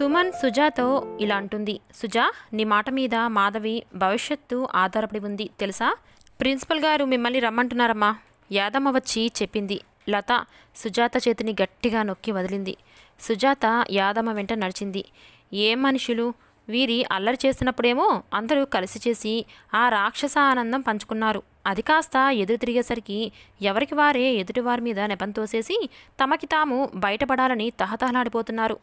సుమన్ సుజాతో ఇలా అంటుంది. సుజా నీ మాట మీద మాధవి భవిష్యత్తు ఆధారపడి ఉంది తెలుసా? ప్రిన్సిపల్ గారు మిమ్మల్ని రమ్మంటున్నారమ్మా. యాదమ్మ వచ్చి చెప్పింది. లత సుజాత చేతిని గట్టిగా నొక్కి వదిలింది. సుజాత యాదమ్మ వెంట నడిచింది. ఏం మనుషులు? వీరి అల్లరి చేసినప్పుడేమో అందరూ కలిసి చేసి ఆ రాక్షస ఆనందం పంచుకున్నారు. అది కాస్త ఎదురు తిరిగేసరికి ఎవరికి వారే ఎదుటివారి మీద నెపంతోసేసి తమకి తాము బయటపడాలని తహతహలాడిపోతున్నారు.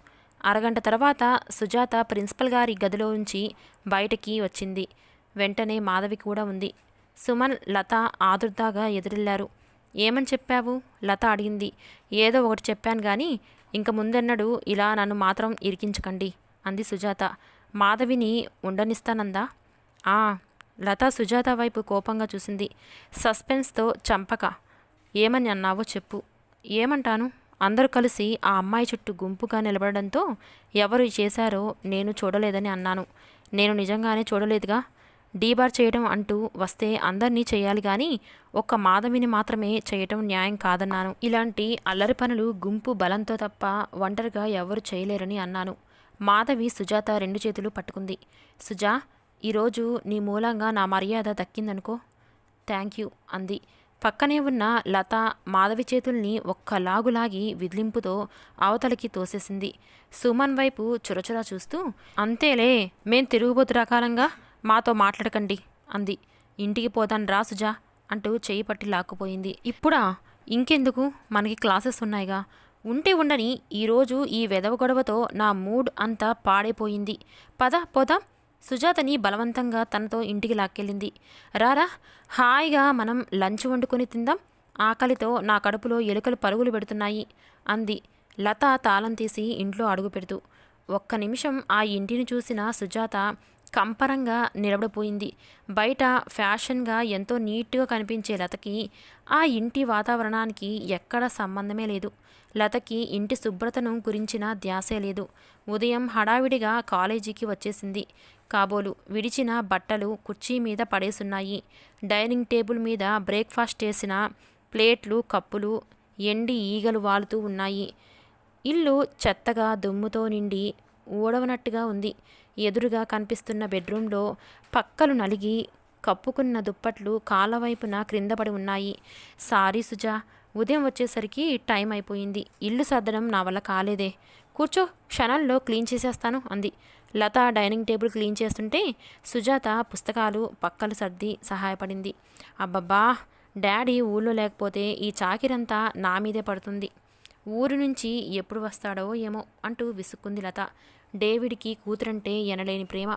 అరగంట తర్వాత సుజాత ప్రిన్సిపల్ గారి గదిలో ఉంచి బయటికి వచ్చింది. వెంటనే మాధవి కూడా ఉంది. సుమన్ లత ఆదుర్దాగా ఎదురెళ్ళారు. ఏమని చెప్పావు? లత అడిగింది. ఏదో ఒకటి చెప్పాను కానీ ఇంక ముందెన్నడు ఇలా నన్ను మాత్రం ఇరికించకండి అంది సుజాత. మాధవిని ఉండనిస్తానందా? ఆ లత సుజాత వైపు కోపంగా చూసింది. సస్పెన్స్తో చంపక. ఏమని అన్నావో చెప్పు. ఏమంటాను? అందరూ కలిసి ఆ అమ్మాయి చుట్టూ గుంపుగా నిలబడడంతో ఎవరు చేశారో నేను చూడలేదని అన్నాను. నేను నిజంగానే చూడలేదుగా. డీబార్ చేయడం అంటూ వస్తే అందరినీ చేయాలి కానీ ఒక్క మాధవిని మాత్రమే చేయటం న్యాయం కాదన్నాను. ఇలాంటి అల్లరి పనులు గుంపు బలంతో తప్ప ఒంటరిగా ఎవరు చేయలేరని అన్నాను. మాధవి సుజాత రెండు చేతులు పట్టుకుంది. సుజా ఈరోజు నీ మూలంగా నా మర్యాద దక్కిందనుకో. థ్యాంక్ యూ అంది. పక్కనే ఉన్న లత మాధవి చేతుల్ని ఒక్కలాగులాగి విదిలింపుతో అవతలికి తోసేసింది. సుమన్ వైపు చురచురా చూస్తూ అంతేలే మేం తిరుగుబోతు రకాలంగా మాతో మాట్లాడకండి అంది. ఇంటికి పోతాను రా సుజా అంటూ చేయి పట్టి లాక్కుపోయింది. ఇప్పుడా? ఇంకెందుకు? మనకి క్లాసెస్ ఉన్నాయిగా. ఉంటే ఉండని ఈరోజు ఈ వెదవ గొడవతో నా మూడ్ అంతా పాడైపోయింది. పద పోదాం. సుజాతని బలవంతంగా తనతో ఇంటికి లాక్కెళ్ళింది. రారా హాయిగా మనం లంచ్ వండుకొని తిందాం. ఆకలితో నా కడుపులో ఎలుకలు పరుగులు పెడుతున్నాయి అంది. లత తాళం తీసి ఇంట్లో అడుగు పెడుతూ. ఒక్క నిమిషం ఆ ఇంటిని చూసిన సుజాత కంపరంగా నిలబడిపోయింది. బయట ఫ్యాషన్గా ఎంతో నీట్గా కనిపించే లతకి ఆ ఇంటి వాతావరణానికి ఎక్కడ సంబంధమే లేదు. లతకి ఇంటి శుభ్రతను గురించిన ధ్యాసే లేదు. ఉదయం హడావిడిగా కాలేజీకి వచ్చేసింది. కాబోలు విడిచిన బట్టలు కుర్చీ మీద పడేసున్నాయి. డైనింగ్ టేబుల్ మీద బ్రేక్ఫాస్ట్ చేసిన ప్లేట్లు కప్పులు ఎండి ఈగలు వాలుతూ ఉన్నాయి. ఇల్లు చెత్తగా దుమ్ముతో నిండి ఊడవనట్టుగా ఉంది. ఎదురుగా కనిపిస్తున్న బెడ్రూమ్లో పక్కలు నలిగి కప్పుకున్న దుప్పట్లు కాలవైపున క్రిందపడి క్రింద పడి ఉన్నాయి. సారీ సుజా ఉదయం వచ్చేసరికి టైం అయిపోయింది. ఇల్లు సర్దడం నా వల్ల కాలేదే. కూర్చో క్షణాల్లో క్లీన్ చేసేస్తాను అంది. లత డైనింగ్ టేబుల్ క్లీన్ చేస్తుంటే సుజాత పుస్తకాలు పక్కలు సర్ది సహాయపడింది. అబ్బబ్బా డాడీ ఊళ్ళో లేకపోతే ఈ చాకిరంతా నా మీదే పడుతుంది. ఊరు నుంచి ఎప్పుడు వస్తాడో ఏమో అంటూ విసుక్కుంది లత. డేవిడ్కి కూతురంటే ఎనలేని ప్రేమ.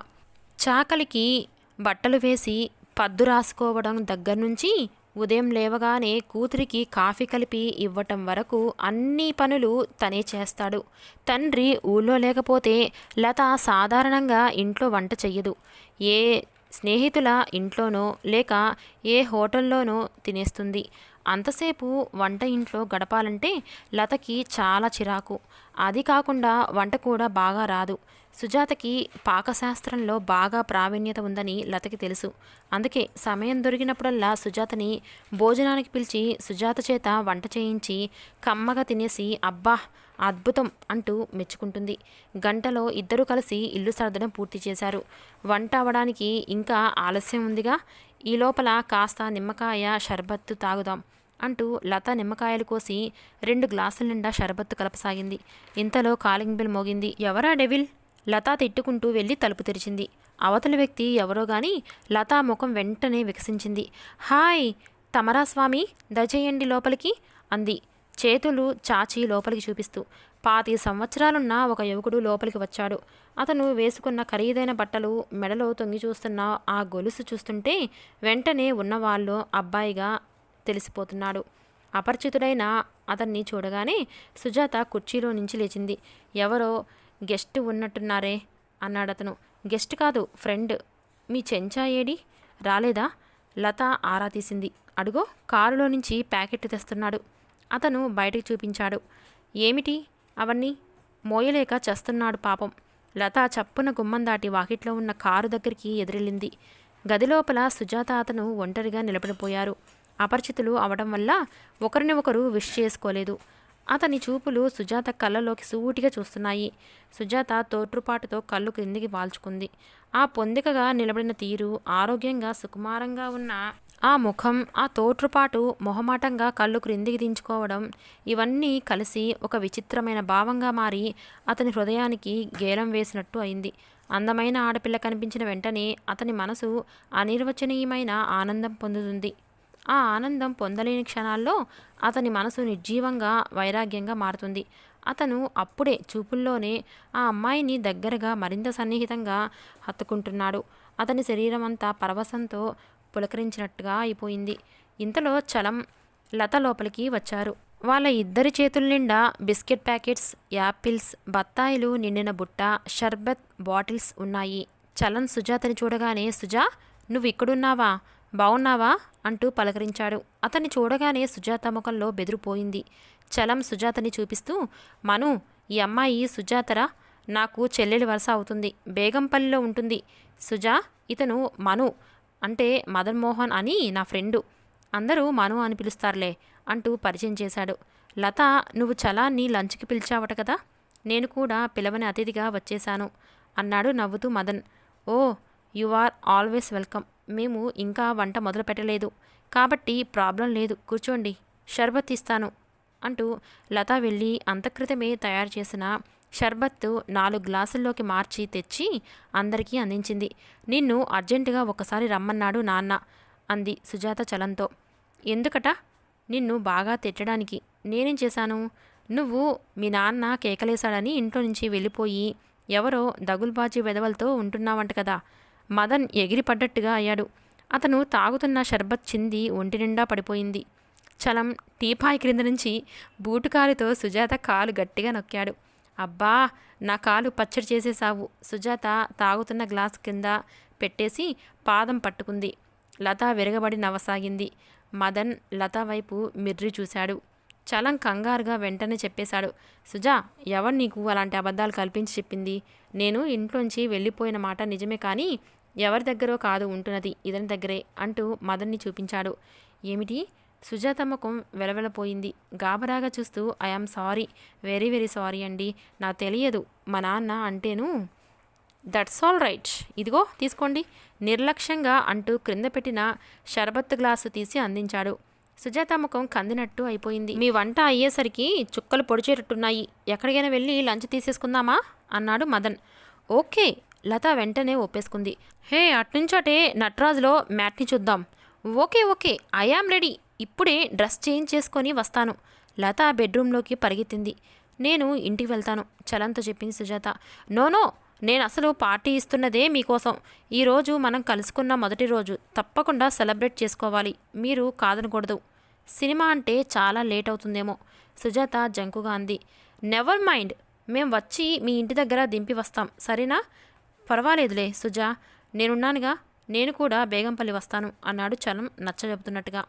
చాకలికి బట్టలు వేసి పద్దు రాసుకోవడం దగ్గర నుంచి ఉదయం లేవగానే కూతురికి కాఫీ కలిపి ఇవ్వటం వరకు అన్ని పనులు తనే చేస్తాడు. తండ్రి ఊళ్ళో లేకపోతే లత సాధారణంగా ఇంట్లో వంట చెయ్యదు. ఏ స్నేహితుల ఇంట్లోనో లేక ఏ హోటల్లోనో తినేస్తుంది. అంతసేపు వంట ఇంట్లో గడపాలంటే లతకి చాలా చిరాకు. అది కాకుండా వంట కూడా బాగా రాదు. సుజాతకి పాకశాస్త్రంలో బాగా ప్రావీణ్యత ఉందని లతకి తెలుసు. అందుకే సమయం దొరికినప్పుడల్లా సుజాతని భోజనానికి పిలిచి సుజాత చేత వంట చేయించి కమ్మగా తినేసి అబ్బా అద్భుతం అంటూ మెచ్చుకుంటుంది. గంటలో ఇద్దరూ కలిసి ఇల్లు సర్దడం పూర్తి చేశారు. వంట అవడానికి ఇంకా ఆలస్యం ఉందిగా. ఈ లోపల కాస్త నిమ్మకాయ షర్బత్తు తాగుదాం. అంటూ లత నిమ్మకాయలు కోసి రెండు గ్లాసుల నిండా షరబత్తు కలపసాగింది. ఇంతలో కాలింగ్ బిల్ మోగింది. ఎవరా డెవిల్? లత తిట్టుకుంటూ వెళ్ళి తలుపు తెరిచింది. అవతలి వ్యక్తి ఎవరో గాని లతా ముఖం వెంటనే వికసించింది. హాయ్ తమరా స్వామి దయచేయండి లోపలికి అంది. చేతులు చాచి లోపలికి చూపిస్తూ. పాతి సంవత్సరాలున్న ఒక యువకుడు లోపలికి వచ్చాడు. అతను వేసుకున్న ఖరీదైన బట్టలు మెడలో తొంగి చూస్తున్న ఆ గొలుసు చూస్తుంటే వెంటనే ఉన్నవాళ్ళు అబ్బాయిగా తెలిసిపోతున్నాడు. అపరిచితుడైన అతన్ని చూడగానే సుజాత కుర్చీలో నుంచి లేచింది. ఎవరో గెస్ట్ ఉన్నట్టున్నారే అన్నాడు అతను గెస్ట్ కాదు ఫ్రెండ్. మీ చెంచా ఏడి? రాలేదా? లత ఆరా తీసింది. అడుగో కారులో నుంచి ప్యాకెట్ తెస్తున్నాడు. అతను బయటికి చూపించాడు. ఏమిటి? అవన్నీ మోయలేక చస్తున్నాడు పాపం. లత చప్పున గుమ్మం దాటి వాకిట్లో ఉన్న కారు దగ్గరికి ఎదురెళ్ళింది. గదిలోపల సుజాత అతను ఒంటరిగా నిలబడిపోయారు. అపరిచితులు అవడం వల్ల ఒకరిని ఒకరు విష్ చేసుకోలేదు. అతని చూపులు సుజాత కళ్ళలోకి సూటిగా చూస్తున్నాయి. సుజాత తోట్రుపాటుతో కళ్ళు క్రిందికి వాల్చుకుంది. ఆ పొందికగా నిలబడిన తీరు ఆరోగ్యంగా సుకుమారంగా ఉన్న ఆ ముఖం ఆ తోట్రుపాటు మొహమాటంగా కళ్ళు క్రిందికి దించుకోవడం ఇవన్నీ కలిసి ఒక విచిత్రమైన భావంగా మారి అతని హృదయానికి గేలం వేసినట్టు అయింది. అందమైన ఆడపిల్ల కనిపించిన వెంటనే అతని మనసు అనిర్వచనీయమైన ఆనందం పొందుతుంది. ఆ ఆనందం పొందలేని క్షణాల్లో అతని మనసు నిర్జీవంగా వైరాగ్యంగా మారుతుంది. అతను అప్పుడే చూపుల్లోనే ఆ అమ్మాయిని దగ్గరగా మరింత సన్నిహితంగా హత్తుకుంటున్నాడు. అతని శరీరం అంతా పరవశంతో పులకరించినట్టుగా అయిపోయింది. ఇంతలో చలం లత లోపలికి వచ్చారు. వాళ్ళ ఇద్దరి చేతుల నిండా బిస్కెట్ ప్యాకెట్స్ యాపిల్స్ బత్తాయిలు నిండిన బుట్ట షర్బత్ బాటిల్స్ ఉన్నాయి. చలన్ సుజాతని చూడగానే సుజా నువ్వు ఇక్కడున్నావా? బావున్నావా? అంటూ పలకరించాడు. అతన్ని చూడగానే సుజాత ముఖంలో బెదిరిపోయింది. చలం సుజాతని చూపిస్తూ మను ఈ అమ్మాయి సుజాతరా? నాకు చెల్లెలి వరుస అవుతుంది. బేగంపల్లిలో ఉంటుంది. సుజా ఇతను మను అంటే మదన్ మోహన్ అని నా ఫ్రెండు. అందరూ మను అని పిలుస్తారులే అంటూ పరిచయం చేశాడు. లత నువ్వు చలాన్ని లంచ్కి పిలిచావట కదా? నేను కూడా పిలవని అతిథిగా వచ్చేశాను అన్నాడు నవ్వుతూ Madan. Oh you are always welcome మేము ఇంకా వంట మొదలు పెట్టలేదు. కాబట్టి ప్రాబ్లం లేదు. కూర్చోండి. షర్బత్ ఇస్తాను అంటూ లత వెళ్ళి అంతక్రితమే తయారు చేసిన షర్బత్తు నాలుగు గ్లాసుల్లోకి మార్చి తెచ్చి అందరికీ అందించింది. నిన్ను అర్జెంటుగా ఒకసారి రమ్మన్నాడు నాన్న అంది సుజాత చలంతో. ఎందుకట? నిన్ను బాగా తిట్టడానికి నేనేం చేశాను? నువ్వు మీ నాన్న కేకలేశాడని ఇంట్లో నుంచి వెళ్ళిపోయి ఎవరో దగుల్బాజీ వెదవలతో ఉంటున్నావంట కదా. మదన్ ఎగిరిపడ్డట్టుగా అయ్యాడు. అతను తాగుతున్న షర్బత్ చింది ఒంటి నిండా పడిపోయింది. చలం టీపాయ్ క్రింద నుంచి బూటుకాలుతో సుజాత కాలు గట్టిగా నొక్కాడు. అబ్బా నా కాలు పచ్చడి చేసేసావు సుజాత తాగుతున్న గ్లాస్ కింద పెట్టేసి పాదం పట్టుకుంది. లత విరగబడి నవ్వసాగింది. మదన్ లత వైపు మిర్రి చూశాడు. చలం కంగారుగా వెంటనే చెప్పేశాడు సుజా ఎవరు నీకు అలాంటి అబద్ధాలు కల్పించి చెప్పింది? నేను ఇంట్లోంచి వెళ్ళిపోయిన మాట నిజమే కానీ ఎవరి దగ్గరో కాదు ఉంటున్నది ఇతని దగ్గరే అంటూ మదన్ని చూపించాడు. ఏమిటి? సుజాత ముఖం వెలవెలపోయింది. గాబరాగా చూస్తూ I am sorry very very sorry అండి. నాకు తెలియదు మా నాన్న అంటేను దట్స్ ఆల్ రైట్. ఇదిగో తీసుకోండి. నిర్లక్ష్యంగా అంటూ క్రింద పెట్టిన షర్బత్ గ్లాసు తీసి అందించాడు. సుజాత ముఖం కందినట్టు అయిపోయింది. మీ వంట అయ్యేసరికి చుక్కలు పొడిచేటట్టున్నాయి. ఎక్కడికైనా వెళ్ళి లంచ్ తీసేసుకుందామా? అన్నాడు మదన్. ఓకే లత వెంటనే ఒప్పేసుకుంది. హే అట్నుంచటే నట్రాజ్లో మ్యాట్ని చూద్దాం. Okay okay I am ready. ఇప్పుడే డ్రెస్ చేంజ్ చేసుకొని వస్తాను. లత బెడ్రూమ్లోకి పరిగెత్తింది. నేను ఇంటికి వెళ్తాను చలంతో చెప్పింది సుజాత. నోనో నేను అసలు పార్టీ ఇస్తున్నదే మీకోసం. ఈరోజు మనం కలుసుకున్న మొదటి రోజు. తప్పకుండా సెలబ్రేట్ చేసుకోవాలి. మీరు కాదనకూడదు. సినిమా అంటే చాలా లేట్ అవుతుందేమో. సుజాత జంకుగా అంది. Never mind. మేము వచ్చి మీ ఇంటి దగ్గర దింపి వస్తాం. సరేనా? పర్వాలేదులే సుజా. నేనున్నానుగా నేను కూడా బేగంపల్లి వస్తాను అన్నాడు చలం నచ్చజెబుతున్నట్టుగా.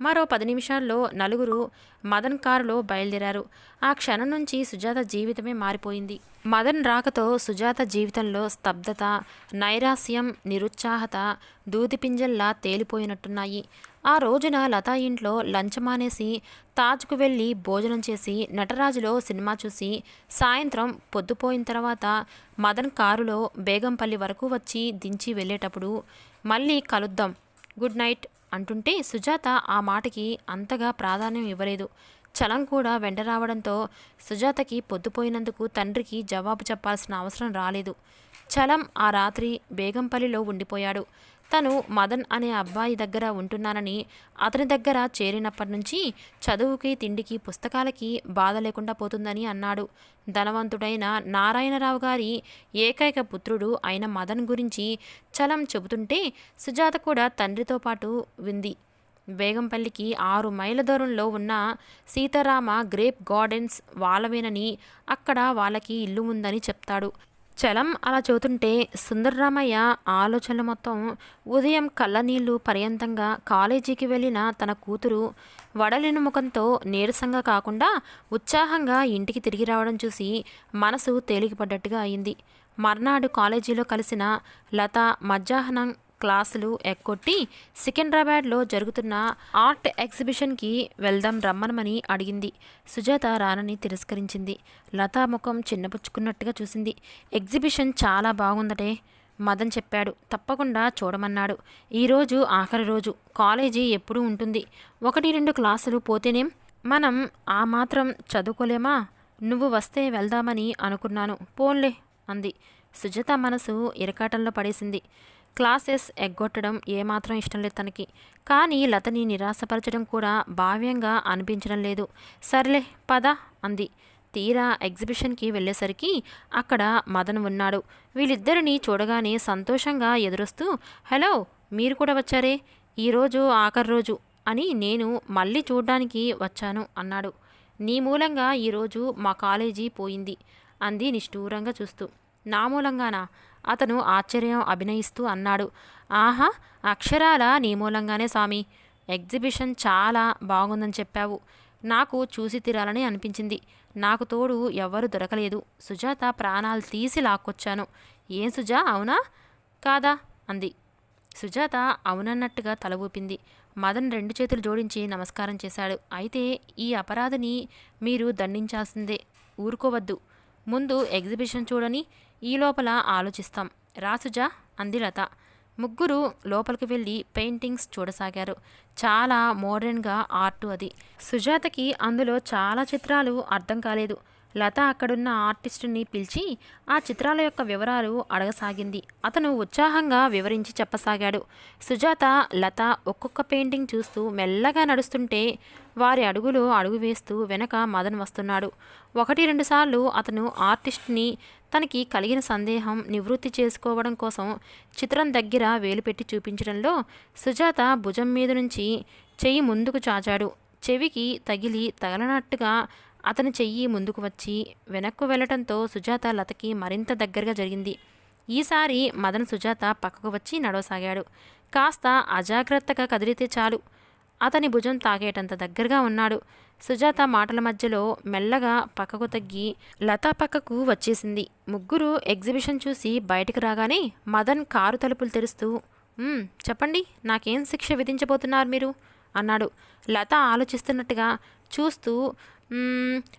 మరో పది నిమిషాల్లో నలుగురు మదన్ కారులో బయలుదేరారు. ఆ క్షణం నుంచి సుజాత జీవితమే మారిపోయింది. మదన్ రాకతో సుజాత జీవితంలో స్తబ్దత నైరాస్యం నిరుత్సాహత దూదిపింజల్లా తేలిపోయినట్టున్నాయి. ఆ రోజున లతా ఇంట్లో లంచ్ మానేసి తాజ్కు వెళ్ళి భోజనం చేసి నటరాజులో సినిమా చూసి సాయంత్రం పొద్దుపోయిన తర్వాత మదన్ కారులో బేగంపల్లి వరకు వచ్చి దించి వెళ్ళేటప్పుడు మళ్ళీ కలుద్దాం గుడ్ నైట్ అంటుంటే సుజాత ఆ మాటకి అంతగా ప్రాధాన్యం ఇవ్వలేదు. చలం కూడా వెంట రావడంతో సుజాతకి పొద్దుపోయినందుకు తండ్రికి జవాబు చెప్పాల్సిన అవసరం రాలేదు. చలం ఆ రాత్రి బేగంపల్లిలో ఉండిపోయాడు. తను మదన్ అనే అబ్బాయి దగ్గర ఉంటున్నానని అతని దగ్గర చేరినప్పటి నుంచి చదువుకి తిండికి పుస్తకాలకి బాధ లేకుండా పోతుందని అన్నాడు. ధనవంతుడైన నారాయణరావు గారి ఏకైక పుత్రుడు అయిన మదన్ గురించి చలం చెబుతుంటే సుజాత కూడా తండ్రితో పాటు వింది బేగంపల్లికి ఆరు మైళ్ళ దూరంలో ఉన్న సీతారామ గ్రేప్ గార్డెన్స్ వాళ్ళవేనని అక్కడ వాళ్ళకి ఇల్లు ఉందని చెప్తాడు. చలం అలా చెబుతుంటే సుందరరామయ్య ఆలోచనలు మొత్తం ఉదయం కళ్ళనీళ్ళు పర్యంతంగా కాలేజీకి వెళ్ళిన తన కూతురు వడలిన ముఖంతో నీరసంగా కాకుండా ఉత్సాహంగా ఇంటికి తిరిగి రావడం చూసి మనసు తేలికపడ్డట్టుగా అయింది. మర్నాడు కాలేజీలో కలిసిన లత మధ్యాహ్నం క్లాసులు ఎక్కొట్టి సికింద్రాబాద్లో జరుగుతున్న ఆర్ట్ ఎగ్జిబిషన్కి వెళ్దాం రమ్మనమని అడిగింది. సుజాత రానని తిరస్కరించింది. లతా ముఖం చిన్నపుచ్చుకున్నట్టుగా చూసింది. ఎగ్జిబిషన్ చాలా బాగుందటే మదన్ చెప్పాడు. తప్పకుండా చూడమన్నాడు. ఈరోజు ఆఖరి రోజు. కాలేజీ ఎప్పుడూ ఉంటుంది. ఒకటి రెండు క్లాసులు పోతేనేం? మనం ఆ మాత్రం చదువుకోలేమా? నువ్వు వస్తే వెళ్దామని అనుకున్నాను. పోన్లే అంది. సుజాత మనసు ఇరకాటంలో పడేసింది. క్లాసెస్ ఎగ్గొట్టడం ఏమాత్రం ఇష్టం లేదు తనకి. కానీ లతని నిరాశపరచడం కూడా భావ్యంగా అనిపించడం లేదు. సర్లే పద అంది. తీరా ఎగ్జిబిషన్కి వెళ్ళేసరికి అక్కడ మదన్ ఉన్నాడు. వీళ్ళిద్దరిని చూడగానే సంతోషంగా ఎదురొస్తూ హలో మీరు కూడా వచ్చారే? ఈరోజు ఆఖరి రోజు అని నేను మళ్ళీ చూడ్డానికి వచ్చాను అన్నాడు. నీ మూలంగా ఈరోజు మా కాలేజీ పోయింది అంది నిష్ఠూరంగా చూస్తూ. నా మూలంగానా? అతను ఆశ్చర్యం అభినయిస్తూ అన్నాడు. ఆహా అక్షరాల నీ మూలంగానే స్వామి. ఎగ్జిబిషన్ చాలా బాగుందని చెప్పావు. నాకు చూసి తీరాలని అనిపించింది. నాకు తోడు ఎవ్వరు దొరకలేదు. సుజాత ప్రాణాలు తీసి లాక్కొచ్చాను. ఏం సుజా అవునా? కాదా? అంది. సుజాత అవునన్నట్టుగా తల ఊపింది. మదన్ రెండు చేతులు జోడించి నమస్కారం చేశాడు. అయితే ఈ అపరాధిని మీరు దండించాల్సిందే. ఊరుకోవద్దు. ముందు ఎగ్జిబిషన్ చూడని ఈ లోపల ఆలోచిస్తాం. రాసుజా అంది లత ముగ్గురు లోపలికి వెళ్ళి పెయింటింగ్స్ చూడసాగారు. చాలా మోడర్న్గా ఆర్టు అది. సుజాతకి అందులో చాలా చిత్రాలు అర్థం కాలేదు. లత అక్కడున్న ఆర్టిస్టుని పిలిచి ఆ చిత్రాల యొక్క వివరాలు అడగసాగింది. అతను ఉత్సాహంగా వివరించి చెప్పసాగాడు. సుజాత లత ఒక్కొక్క పెయింటింగ్ చూస్తూ మెల్లగా నడుస్తుంటే వారి అడుగులు అడుగు వేస్తూ వెనక మదన్ వస్తున్నాడు. ఒకటి రెండుసార్లు అతను ఆర్టిస్ట్ని తనకి కలిగిన సందేహం నివృత్తి చేసుకోవడం కోసం చిత్రం దగ్గర వేలుపెట్టి చూపించడంలో సుజాత భుజం మీద నుంచి చెయ్యి ముందుకు చాచాడు. చెవికి తగిలి తగలనట్టుగా అతని చెయ్యి ముందుకు వచ్చి వెనక్కు వెళ్ళటంతో సుజాత లతకి మరింత దగ్గరగా జరిగింది. ఈసారి మదన్ సుజాత పక్కకు వచ్చి నడవసాగాడు. కాస్త అజాగ్రత్తగా కదిలితే చాలు. అతని భుజం తాగేటంత దగ్గరగా ఉన్నాడు. సుజాత మాటల మధ్యలో మెల్లగా పక్కకు తగ్గి లత పక్కకు వచ్చేసింది. ముగ్గురు ఎగ్జిబిషన్ చూసి బయటకు రాగానే మదన్ కారు తలుపులు తెరుస్తూ చెప్పండి నాకేం శిక్ష విధించబోతున్నారు మీరు? అన్నాడు. లత ఆలోచిస్తున్నట్టుగా చూస్తూ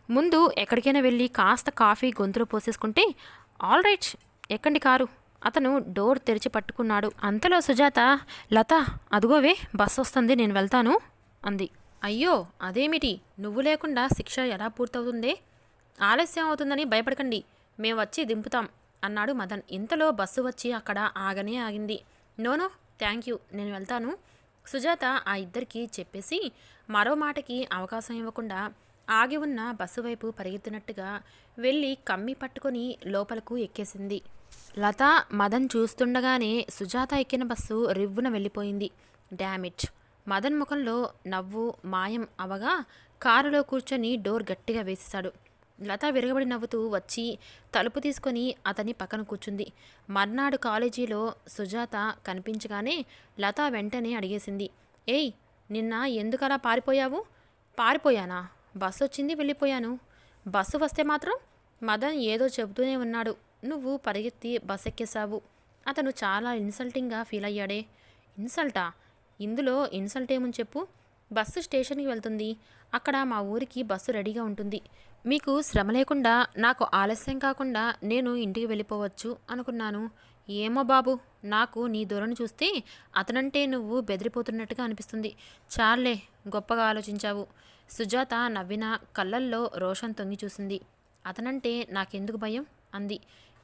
ముందు ఎక్కడికైనా వెళ్ళి కాస్త కాఫీ గొంతులో పోసేసుకుంటే ఆల్ రైట్ ఎక్కండి కారు. అతను డోర్ తెరిచి పట్టుకున్నాడు. అంతలో సుజాత లత అదుగోవే బస్సు వస్తుంది నేను వెళ్తాను. అంది. అయ్యో అదేమిటి? నువ్వు లేకుండా శిక్ష ఎలా పూర్తవుతుందే? ఆలస్యం అవుతుందని భయపడకండి. మేము వచ్చి దింపుతాం అన్నాడు మదన్. ఇంతలో బస్సు వచ్చి అక్కడ ఆగనే ఆగింది. నోనో థ్యాంక్ యూ నేను వెళ్తాను. సుజాత ఆ ఇద్దరికి చెప్పేసి మరో మాటకి అవకాశం ఇవ్వకుండా ఆగి ఉన్న బస్సు వైపు పరిగెత్తినట్టుగా వెళ్ళి కమ్మి పట్టుకొని లోపలకు ఎక్కేసింది. లత మదన్ చూస్తుండగానే సుజాత ఎక్కిన బస్సు రివ్వున వెళ్ళిపోయింది. డ్యామేజ్ మదన్ ముఖంలో నవ్వు మాయం అవగా కారులో కూర్చొని డోర్ గట్టిగా వేసేశాడు. లత విరగబడి నవ్వుతూ వచ్చి తలుపు తీసుకొని అతని పక్కన కూర్చుంది. మర్నాడు కాలేజీలో సుజాత కనిపించగానే లత వెంటనే అడిగేసింది. ఏయ్ నిన్న ఎందుకలా పారిపోయావు? పారిపోయానా? బస్సు వచ్చింది వెళ్ళిపోయాను. బస్సు వస్తే మాత్రం మదన్ ఏదో చెబుతూనే ఉన్నాడు. నువ్వు పరిగెత్తి బస్ ఎక్కేశావు అతను చాలా ఇన్సల్టింగ్గా ఫీల్ అయ్యాడే. ఇన్సల్టా? ఇందులో ఇన్సల్ట్ ఏముంది చెప్పు. బస్సు స్టేషన్కి వెళ్తుంది. అక్కడ మా ఊరికి బస్సు రెడీగా ఉంటుంది. మీకు శ్రమ లేకుండా నాకు ఆలస్యం కాకుండా నేను ఇంటికి వెళ్ళిపోవచ్చు అనుకున్నాను. ఏమో బాబు నాకు నీ దూరను చూస్తే అతనంటే నువ్వు బెదిరిపోతున్నట్టుగా అనిపిస్తుంది. చాలే గొప్పగా ఆలోచించావు. సుజాత నవ్విన కళ్ళల్లో రోషన్ తొంగి చూసింది. అతనంటే నాకెందుకు భయం? అంది.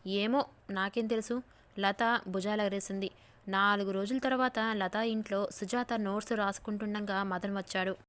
ఏమో నాకేం తెలుసు? లత భుజాలగరేసింది. నాలుగు రోజుల తర్వాత లత ఇంట్లో సుజాత నోట్స్ రాసుకుంటుండగా మదన్ వచ్చాడు.